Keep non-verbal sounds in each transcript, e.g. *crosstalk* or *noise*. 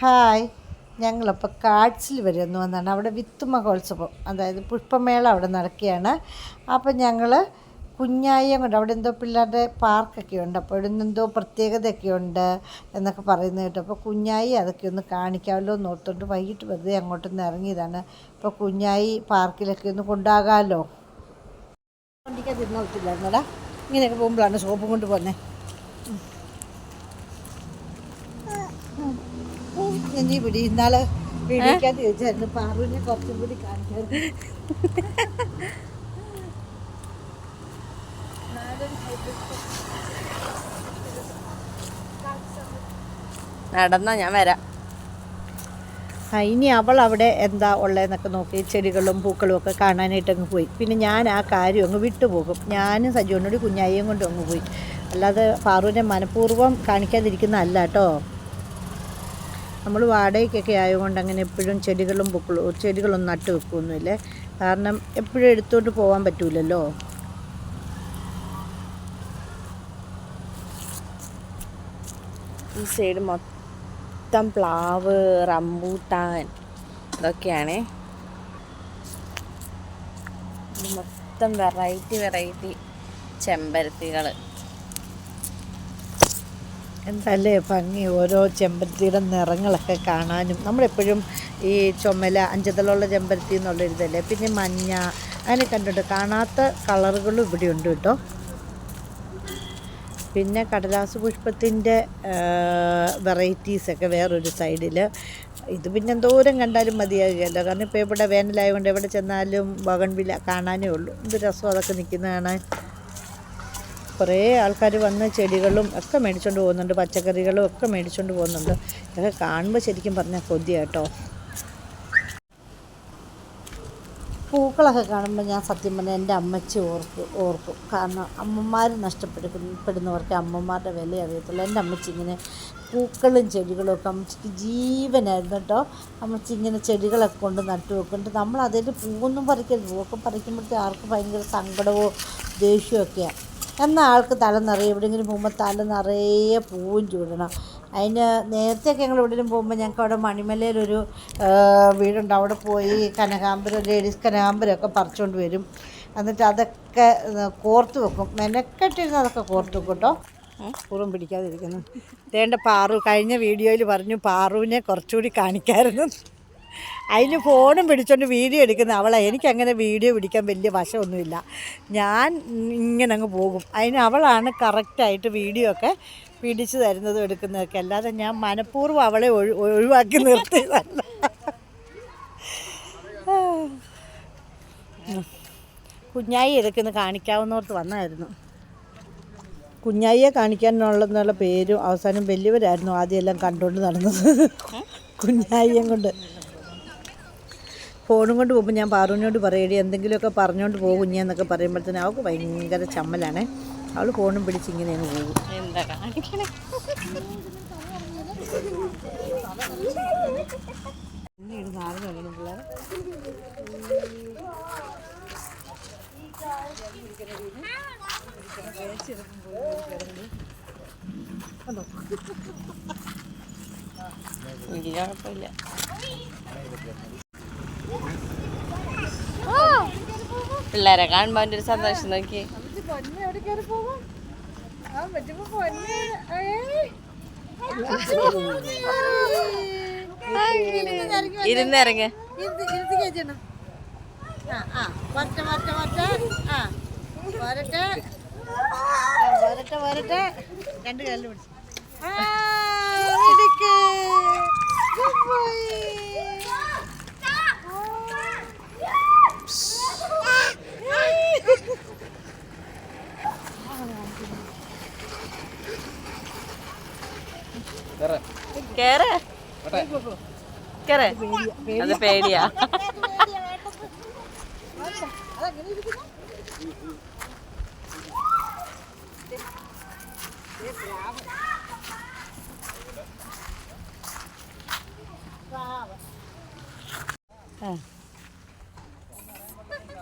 Hi. ഞങ്ങളപ്പോൾ കാഡ്സിൽ വരെ ഒന്ന് വന്നതാണ് അവിടെ വിത്ത് മഹോത്സവം അതായത് പുഷ്പമേള അവിടെ നടക്കുകയാണ്. അപ്പം ഞങ്ങൾ കുഞ്ഞായ കൊണ്ട് അവിടെ എന്തോ പിള്ളേരുടെ പാർക്കൊക്കെ ഉണ്ട്. അപ്പോൾ ഇവിടെ എന്തോ പ്രത്യേകതയൊക്കെ ഉണ്ട് എന്നൊക്കെ പറയുന്നത് കേട്ടോ. അപ്പോൾ കുഞ്ഞായി അതൊക്കെ ഒന്ന് കാണിക്കാമല്ലോ എന്ന് ഓർത്തുകൊണ്ട് വൈകിട്ട് വെറുതെ അങ്ങോട്ടൊന്ന് ഇറങ്ങിയതാണ്. അപ്പോൾ കുഞ്ഞായി പാർക്കിലൊക്കെ ഒന്ന് കൊണ്ടാകാമല്ലോ വണ്ടിക്കകത്തിരുന്നോട്ടില്ലായിരുന്നടാ ഇങ്ങനെയൊക്കെ പോകുമ്പോഴാണ് സോപ്പും കൊണ്ട് പോകുന്നത് നീ പിടി ഇന്നാൾ വീടിക്കാൻ ചോദിച്ചായിരുന്നു. പാറുവിനെ കുറച്ചും കൂടി കാണിക്കാറ് നടന്നാ ഞാൻ വരാം. ആ ഇനി അവൾ അവിടെ എന്താ ഉള്ളതെന്നൊക്കെ നോക്കി ചെടികളും പൂക്കളും ഒക്കെ കാണാനായിട്ട് അങ്ങ് പോയി. പിന്നെ ഞാൻ ആ കാര്യം അങ്ങ് വിട്ടുപോകും. ഞാനും സജീവനോട് കുഞ്ഞായിയും കൊണ്ടും അങ്ങ് പോയി. അല്ലാതെ പാറുവിനെ മനഃപൂർവം കാണിക്കാതിരിക്കുന്നതല്ല കേട്ടോ. നമ്മൾ വാടകയ്ക്കൊക്കെ ആയതുകൊണ്ട് അങ്ങനെ എപ്പോഴും ചെടികളും പൂക്കളും ചെടികളൊന്നും നട്ട് വെക്കുകയൊന്നുമില്ലേ കാരണം എപ്പോഴും എടുത്തുകൊണ്ട് പോകാൻ പറ്റൂലല്ലോ. ഈ സൈഡ് മൊത്തം പ്ലാവ് റംബൂട്ടാൻ ഇതൊക്കെയാണേ. ഇത് മൊത്തം വെറൈറ്റി വെറൈറ്റി ചെമ്പരത്തികൾ എന്തല്ലേ ഭംഗി? ഓരോ ചെമ്പരത്തിയുടെ നിറങ്ങളൊക്കെ കാണാനും. നമ്മളെപ്പോഴും ഈ ചുമല അഞ്ചതലുള്ള ചെമ്പരത്തി എന്നുള്ളൊരിതല്ലേ? പിന്നെ മഞ്ഞ അങ്ങനെ കണ്ടിട്ട് കാണാത്ത കളറുകളും ഇവിടെ ഉണ്ട് കേട്ടോ. പിന്നെ കടലാസ് പുഷ്പത്തിന്റെ വെറൈറ്റീസൊക്കെ വേറൊരു സൈഡിൽ ഇത് പിന്നെ എന്തോരം കണ്ടാലും മതിയാകുകയല്ലോ. കാരണം ഇപ്പോൾ ഇവിടെ വേനലായതുകൊണ്ട് എവിടെ ചെന്നാലും ബഗൺവില്ല കാണാനേ ഉള്ളൂ. എന്ത് രസം അതൊക്കെ നിൽക്കുന്ന കാണാൻ. കുറേ ആൾക്കാർ വന്ന് ചെടികളും ഒക്കെ മേടിച്ചുകൊണ്ട് പോകുന്നുണ്ട് പച്ചക്കറികളും ഒക്കെ മേടിച്ചുകൊണ്ട് പോകുന്നുണ്ട്. ഇതൊക്കെ കാണുമ്പോൾ ശരിക്കും പറഞ്ഞാൽ കൊതിയാട്ടോ. പൂക്കളൊക്കെ കാണുമ്പോൾ ഞാൻ സത്യം പറഞ്ഞാൽ എന്റെ അമ്മച്ചി ഓർക്കും ഓർക്കും. കാരണം അമ്മമാർ നഷ്ടപ്പെടുന്നവർക്ക് അമ്മമാരുടെ വില അറിയത്തുള്ളൂ. എന്റെ അമ്മച്ചി ഇങ്ങനെ പൂക്കളും ചെടികളും ഒക്കെ അമ്മച്ചിക്ക് ജീവനായിരുന്നു കേട്ടോ. അമ്മച്ചി ഇങ്ങനെ ചെടികളൊക്കെ കൊണ്ട് നട്ടു വെക്കുന്നുണ്ട്. നമ്മൾ അതിൽ പൂവൊന്നും പറിക്കരുത്. പൂവൊക്കെ പറിക്കുമ്പോഴത്തേക്ക് ആർക്ക് ഭയങ്കര സങ്കടമോ ദേഷ്യമോ ഒക്കെയാണ് എന്നാൽ ആൾക്ക് തല നിറയെ എവിടെയെങ്കിലും പോകുമ്പോൾ തല നിറയെ പൂവും ചൂടണം. അതിന് നേരത്തെയൊക്കെ ഞങ്ങൾ എവിടെയെങ്കിലും പോകുമ്പോൾ ഞങ്ങൾക്ക് അവിടെ മണിമലയിലൊരു വീടുണ്ട്. അവിടെ പോയി കനകാമ്പരം ലേഡീസ് കനകാമ്പരമൊക്കെ പറിച്ചുകൊണ്ട് വരും. എന്നിട്ട് അതൊക്കെ കോർത്ത് വെക്കും. മെനക്കെട്ടിരുന്ന് അതൊക്കെ കോർത്ത് വെക്കും കേട്ടോ. പൂർവം പിടിക്കാതിരിക്കുന്നു. തേണ്ട പാറു കഴിഞ്ഞ വീഡിയോയിൽ പറഞ്ഞു പാറുവിനെ കുറച്ചുകൂടി കാണിക്കായിരുന്നു. അതിന് ഫോണും പിടിച്ചോണ്ട് വീഡിയോ എടുക്കുന്ന അവളെ. എനിക്കങ്ങനെ വീഡിയോ പിടിക്കാൻ വലിയ വശമൊന്നുമില്ല. ഞാൻ ഇങ്ങനെ അങ്ങ് പോകും. അതിന് അവളാണ് കറക്റ്റായിട്ട് വീഡിയോ ഒക്കെ പിടിച്ചു തരുന്നതും എടുക്കുന്നതൊക്കെ. അല്ലാതെ ഞാൻ മനഃപൂർവം അവളെ ഒഴി ഒഴിവാക്കി നിർത്തിയതല്ല. കുഞ്ഞായി ഇതൊക്കെ കാണിക്കാവുന്നോർത്ത് വന്നായിരുന്നു. കുഞ്ഞായിയെ കാണിക്കാനുള്ളതെന്നുള്ള പേരും അവസാനം വലിയവരായിരുന്നു ആദ്യമെല്ലാം കണ്ടുകൊണ്ട് നടന്നത്. കുഞ്ഞായിയും കൊണ്ട്. ഫോണും കൊണ്ട് പോകുമ്പോൾ ഞാൻ പാറുവിനോട് പറയടി എന്തെങ്കിലുമൊക്കെ പറഞ്ഞുകൊണ്ട് പോകും ഞാൻ എന്നൊക്കെ പറയുമ്പോഴത്തേനും അവൾക്ക് ഭയങ്കര ചമ്മലാണ്. അവൾ ഫോണും പിടിച്ച് ഇങ്ങനെ അങ്ങ് പോകും. വലിയ കുഴപ്പമില്ല. പിള്ളേരെ കാണുമ്പോ അവന്റെ ഒരു സന്തോഷം നോക്കി. ഇരുന്നിറങ്ങ വരട്ടെ വരട്ടെ രണ്ട് കാലിൽ പിടിച്ചു. ആ, കേറ്. കേറ്. അത് പേടിയാ. *laughs*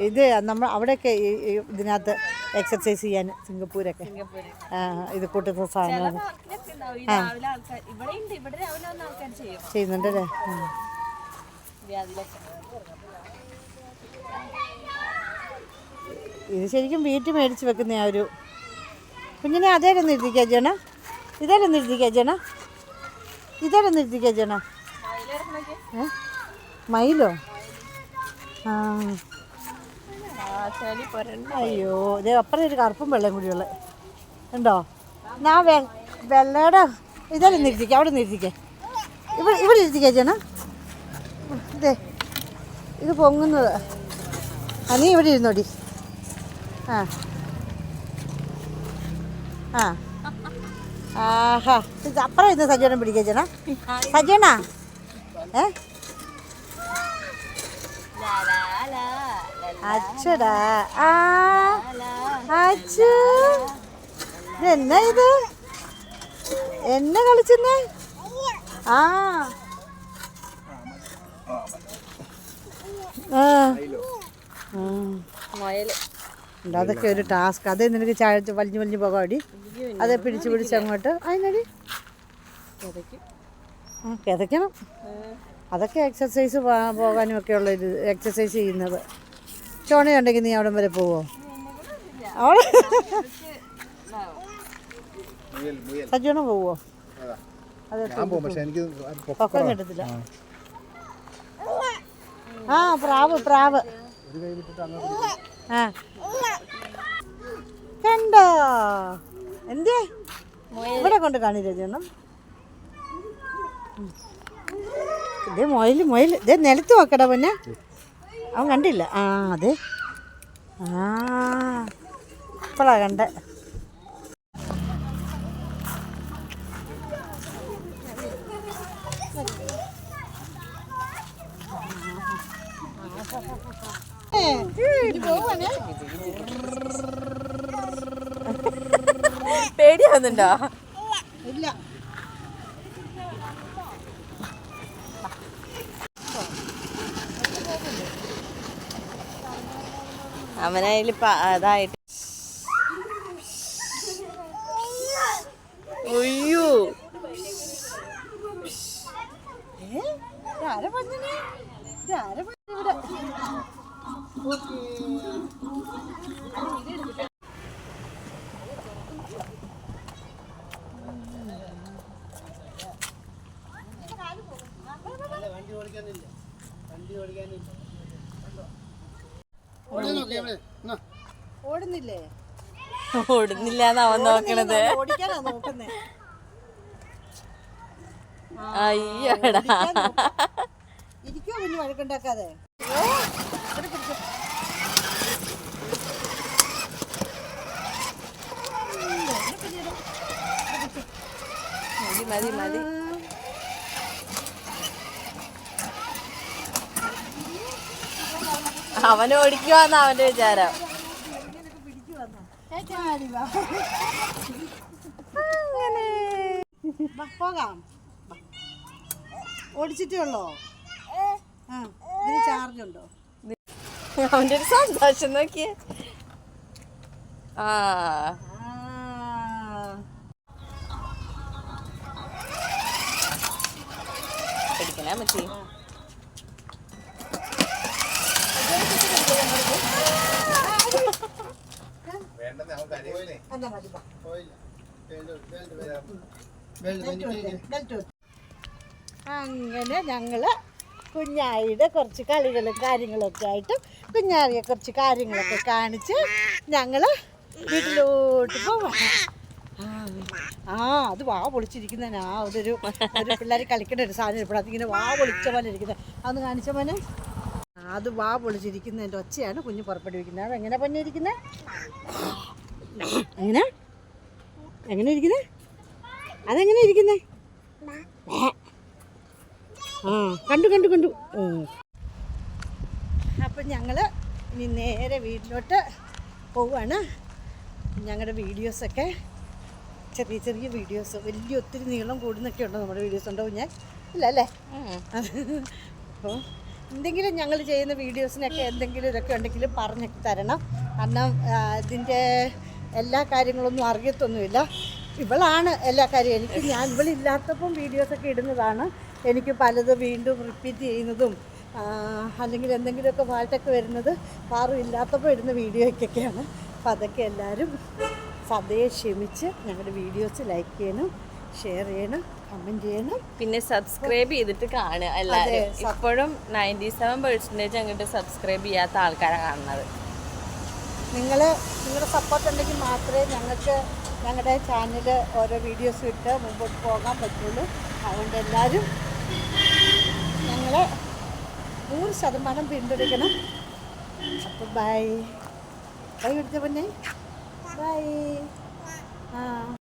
ഇത് നമ്മൾ അവിടെയൊക്കെ ഇതിനകത്ത് എക്സർസൈസ് ചെയ്യാൻ സിംഗപ്പൂരൊക്കെ. ആ ഇത് കൂട്ടുന്ന സാധനമാണ്. ചെയ്യുന്നുണ്ടല്ലേ? ഇത് ശരിക്കും വീട്ടിൽ മേടിച്ച് വെക്കുന്ന ആ ഒരു കുഞ്ഞിനെ അതേലൊന്ന് ഇരുത്തിക്കാ ജണ ഇതേലൊന്ന് ഇരുത്തിക്കാ ജണ ഇതേലൊന്ന് ഇരുത്തിക്കാ ജണ മയിലോ? ആ. അയ്യോ ഇതേ അപ്പുറം ഒരു കറുപ്പും വെള്ളം കൂടിയുള്ള ഉണ്ടോ? ഞാൻ വെ വെള്ളയുടെ. ഇതെല്ലാം നിർത്തിക്കാം അവിടെ നിർത്തിക്കേ ഇവിടെ ഇവിടെ ഇരുത്തിക്കാ ചേട്ടാ. ഇതേ ഇത് പൊങ്ങുന്നത്. ആ നീ ഇവിടെ ഇരുന്നോടി. ആ. ആ. ആഹാ. ഇത് അപ്പുറം ഇരുന്ന് സജ്ജനം പിടിക്കാ ചേട്ടാ. സജ്ജനാ ഏ? അച്ചടാ ആ. അച്ചു എന്നാ ഇത്? എന്നെ കളിച്ചെന്നേ? ആ. അതൊക്കെ ഒരു ടാസ്ക്. അതേ നിനക്ക് ചാഴച്ച് വലിഞ്ഞു വലിഞ്ഞു പോകാടി അതേ പിടിച്ചു പിടിച്ച് അങ്ങോട്ട്. അതിനടി കിതയ്ക്കണം. അതൊക്കെ എക്സസൈസ് പോകാനും ഒക്കെ ഉള്ള ഇത്. എക്സസൈസ് ചെയ്യുന്നത്. ചോണയുണ്ടെങ്കിൽ നീ അവിടം വരെ പോവോ? അവിടെ. സജ്ജോണ പോവോ പൊക്കം കിട്ടത്തില്ല. ആ പ്രാവ് പ്രാവ്. ഒരു കൈ വിട്ടിട്ട് അങ്ങോട്ട് ആ. കണ്ടോ? എന്തേ ഇവിടെ കൊണ്ട് കാണില്ല ചേണം ഇതേ മൊയിൽ മൊയിൽ. ഇതേ നിലത്ത് നോക്കടാ പിന്നെ. അവൻ കണ്ടില്ല. ആ അതെ. ആ. ഇപ്പോഴാ കണ്ടേ. പേടിയാവുന്നുണ്ടോ ഇല്ല അവനതിൽ അതായിട്ട് ഒയ്യോ? ഇതാരാ പറഞ്ഞത് ഇവിടെ? ഓടുന്നില്ലേ? ഓടുന്നില്ല അവൻ നോക്കണത് അയ്യടാ. ഇരിക്കോ പിന്നെ വഴക്കുണ്ടാക്കാതെ? മതി മതി. മതി അവൻ ഓടിക്കുവാന്ന അവന്റെ വിചാരം. പോകാം. വാ. ഓടിച്ചിട്ടേ ഉള്ളോ? ആ ഇതിന് ചാർജ് ഉണ്ടോ? അവന്റെ ഒരു സന്തോഷം നോക്കിയേ ആ പിടിക്കണേ മച്ചി വേണ്ടെന്ന് അവൻ കരയുന്നേ എന്നാ മതി വാ. വേണ്ട ബെൽറ്റ് വെക്ക്. അങ്ങനെ ഞങ്ങൾ കുഞ്ഞായിയുടെ കുറച്ച് കളികളും കാര്യങ്ങളൊക്കെ ആയിട്ട് കുഞ്ഞാറിയെ കുറച്ച് കാര്യങ്ങളൊക്കെ കാണിച്ച് ഞങ്ങൾ വീട്ടിലോട്ട് പോവാം. ആ, അത് വാ പൊളിച്ചിരിക്കുന്നതിന് ആ അതൊരു ഒരു പിള്ളേർ കളിക്കേണ്ട ഒരു സാധനം ഇപ്പോൾ അതിങ്ങനെ വാ പൊളിച്ച പോലെ ഇരിക്കുന്നത് അതൊന്ന് കാണിച്ച ആ, അത് വാ പൊളിച്ചിരിക്കുന്നതിന്റെ ഒച്ചയാണ് കുഞ്ഞ് പുറപ്പെടുവിക്കുന്നത്. അത് എങ്ങനെ ഇരിക്കുന്നത് എങ്ങനെ? എങ്ങനെ ഇരിക്കുന്നത് അതെങ്ങനെ ഇരിക്കുന്നത് ആ കണ്ടു കണ്ടു കണ്ടു. അപ്പം ഞങ്ങൾ ഇനി നേരെ വീട്ടിലോട്ട് പോവാണ്. ഞങ്ങളുടെ വീഡിയോസൊക്കെ ചെറിയ ചെറിയ വീഡിയോസ് വലിയ ഒത്തിരി നീളം കൂടുന്നൊക്കെ ഉണ്ടോ നമ്മുടെ വീഡിയോസ് ഉണ്ടാവും ഞാൻ ഇല്ല അല്ലേ? അപ്പോൾ എന്തെങ്കിലും ഞങ്ങൾ ചെയ്യുന്ന വീഡിയോസിനൊക്കെ എന്തെങ്കിലും ഇതൊക്കെ ഉണ്ടെങ്കിൽ പറഞ്ഞൊക്കെ തരണം. കാരണം ഇതിന്റെ എല്ലാ കാര്യങ്ങളൊന്നും അറിയത്തൊന്നുമില്ല. ഇവളാണ് എല്ലാ കാര്യവും എനിക്ക് ഞാൻ ഇവളില്ലാത്തപ്പം വീഡിയോസൊക്കെ ഇടുന്നതാണ്. എനിക്ക് പലത് വീണ്ടും റിപ്പീറ്റ് ചെയ്യുന്നതും അല്ലെങ്കിൽ എന്തെങ്കിലുമൊക്കെ ഫാൾട്ടൊക്കെ വരുന്നത് പാറു ഇല്ലാത്തപ്പോൾ ഇടുന്ന വീഡിയോയ്ക്കൊക്കെയാണ്. അപ്പം അതൊക്കെ എല്ലാവരും സതയെ ക്ഷമിച്ച് ഞങ്ങളുടെ വീഡിയോസ് ലൈക്ക് ചെയ്യണം ഷെയർ ചെയ്യണം കമന്റ് ചെയ്യണം. പിന്നെ സബ്സ്ക്രൈബ് ചെയ്തിട്ട് കാണുക എല്ലാവരും. ഇപ്പോഴും നയന്റി സെവൻ പെർസെന്റേജ് അങ്ങോട്ട് സബ്സ്ക്രൈബ് ചെയ്യാത്ത ആൾക്കാരാണ് കാണുന്നത്. നിങ്ങൾ നിങ്ങളുടെ സപ്പോർട്ട് ഉണ്ടെങ്കിൽ മാത്രമേ ഞങ്ങൾക്ക് ഞങ്ങളുടെ ചാനൽ ഓരോ വീഡിയോസ് ഇട്ട് മുമ്പോട്ട് പോകാൻ പറ്റുള്ളൂ. അതുകൊണ്ട് എല്ലാവരും ഞങ്ങളെ നൂറ് ശതമാനം പിന്തുണയ്ക്കണം. അപ്പോൾ ബൈ ബൈ എടുത്ത പിന്നെ. ബൈ ആ.